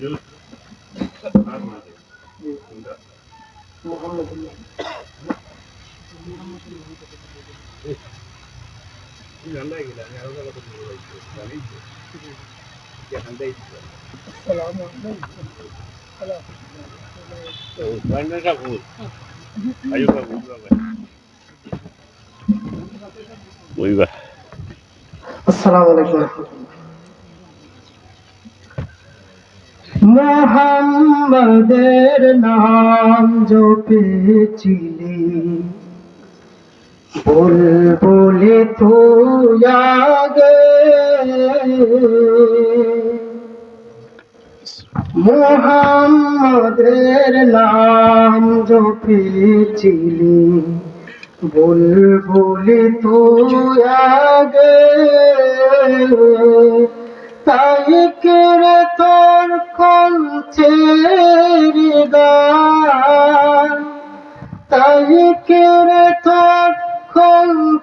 হুজুর আর মাঝে কোনটা মোহাম্মদুল্লাহ কি জানলা গেলা আমি মোহাম্মদের নাম জপেছিলি। বুলবুলি তুই আগে। মোহাম্মদের নাম জপেছিলি। বুলবুলি তুই আগে। তাই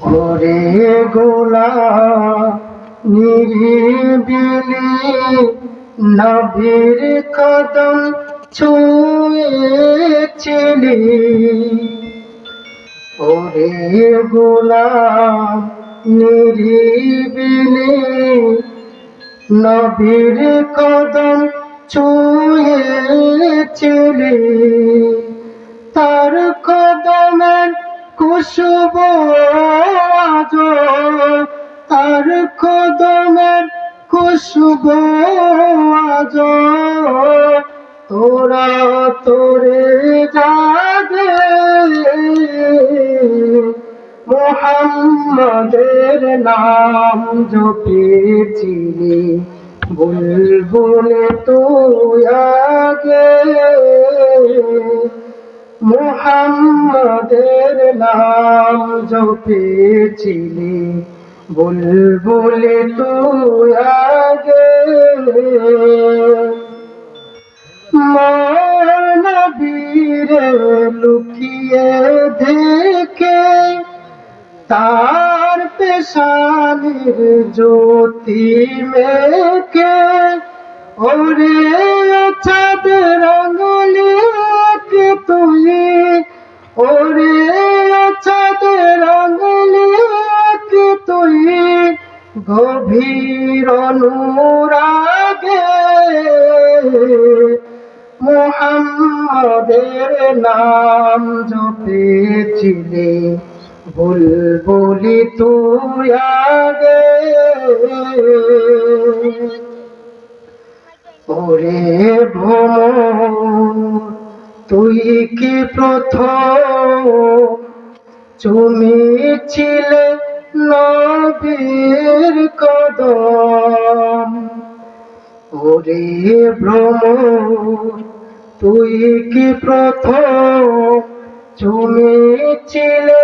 ওরে গোলা নিরিবিলি নবীর কদম ছুঁয়েছিলি। ওরে গোলাম নিরিবিলি নবীর কদম ছুঁয়েছিলি। তার কদমের কুশুব আজ তার কদমের কুশুব আজ তোরা তোরে যাবে মোহাম্মদের নাম জপেছিলি বুলবুলে তুই মোহাম্মদের নাম জপেছিলি বুলবুলে তুই আগে। নবীরে লুকিয়ে দেখে তার পেশানির জ্যোতি মেকে ওরে চাঁদ রঙলি ওরে চাঁদ রঙলি কে তুই, গভীর অনুরাগে। মোহাম্মদের নাম জপেছিলে বুলবুলি তুই আগে। ওরে ভ্রমণ তুই কি প্রথম চুমিছিলে নবীর কদম। ওরে ভ্রমণ তুই কি প্রথম চুমিছিলে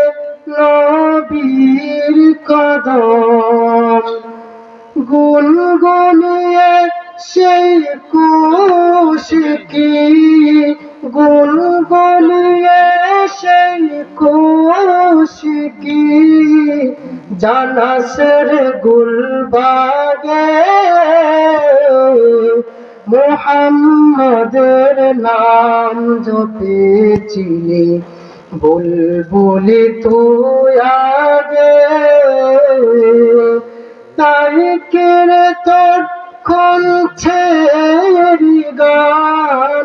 নবীর কদম। গুনগুনিয়ে সেই কুশকি গুনগুনিয়ে সেই কুশকি জানাসের গুলবাগে, মোহাম্মদের নাম জপেছিলি, বুলবুলি তুই আগে। তাই কেড়ে তোর কণ্ঠের গান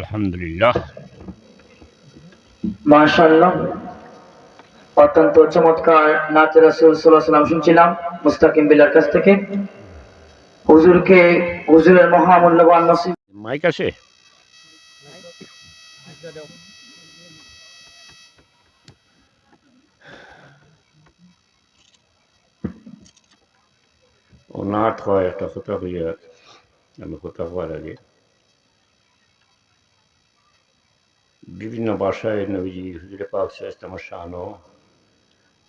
আলহামদুলিল্লাহ। মাশাআল্লাহ। অত্যন্ত চমৎকার নাচ রাসূল সাল্লাল্লাহু আলাইহি ওয়াসাল্লাম শুনছিলাম মুস্তাকিম বিল্লার কাছ থেকে। হুজুরকে হুজুরের মহামূল্যবান নসিব মাইক আছে? ও নাট হয় একটা কথা হইয়া আমি কথা হওয়ার আগে ভাষায় নবীজি হুজুরে পাক আমার শানও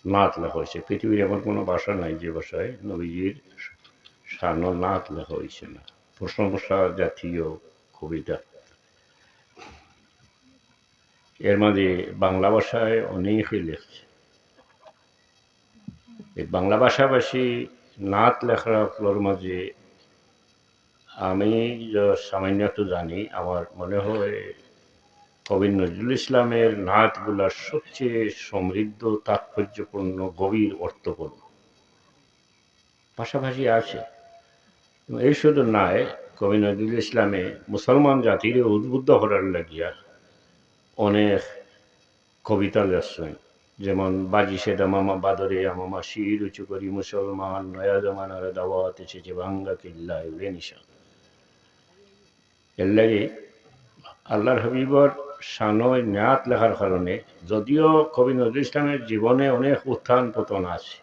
নাত লেখা হয়েছে পৃথিবীর এমন কোনো ভাষা নাই যে ভাষায় নবীজির শানও নাত লেখা হয়েছে না প্রশংসা জাতীয় কবিতা এর মাঝে বাংলা ভাষায় অনেকই লেখছে এই বাংলা ভাষাভাষী নাত লেখাগুলোর মাঝে আমি সামান্য একটু জানি আমার মনে হয় কবি নজরুল ইসলামের নাতগুলা সবচেয়ে সমৃদ্ধ, তাৎপর্যপূর্ণ, গভীর অর্থপূর্ণ। পাশাপাশি আছে এই শুধু নয় কবি নজরুল ইসলামে মুসলমান জাতির উদ্বুদ্ধ করার লাগিয়া অনেক কবিতা লেখছেন। যেমন, বাজি সেদা মামা বাদরে মামা শির উঁচু করি মুসলমান, নয়া জমানার দাওয়াত এসেছে ভাঙ্গা কিল্লা এর লাগে আল্লাহর হাবিবর সানয় ন্যাত লেখার কারণে যদিও কবি নজরুল ইসলামের জীবনে অনেক উত্থান পতন আছে।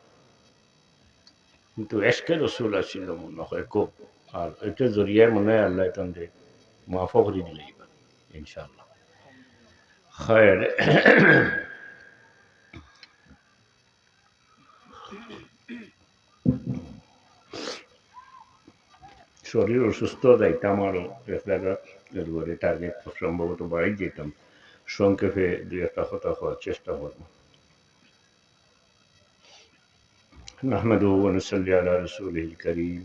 কিন্তু এসকে রসুল আছিল মনে হয় খুব আর এটা জরিয়ায় মনে হয় আল্লাহ তন্দ্রে মাফ করে দিলে ইনশাআল্লাহ। খায়ের শরীর অসুস্থ যাইতাম আরও এক জায়গা এরপরে টার্গেট সম্ভবত বাড়ি যেতাম সংক্ষেপে দুই একটা কথা হওয়ার চেষ্টা করব نحمده ونصلي على رسوله الكريم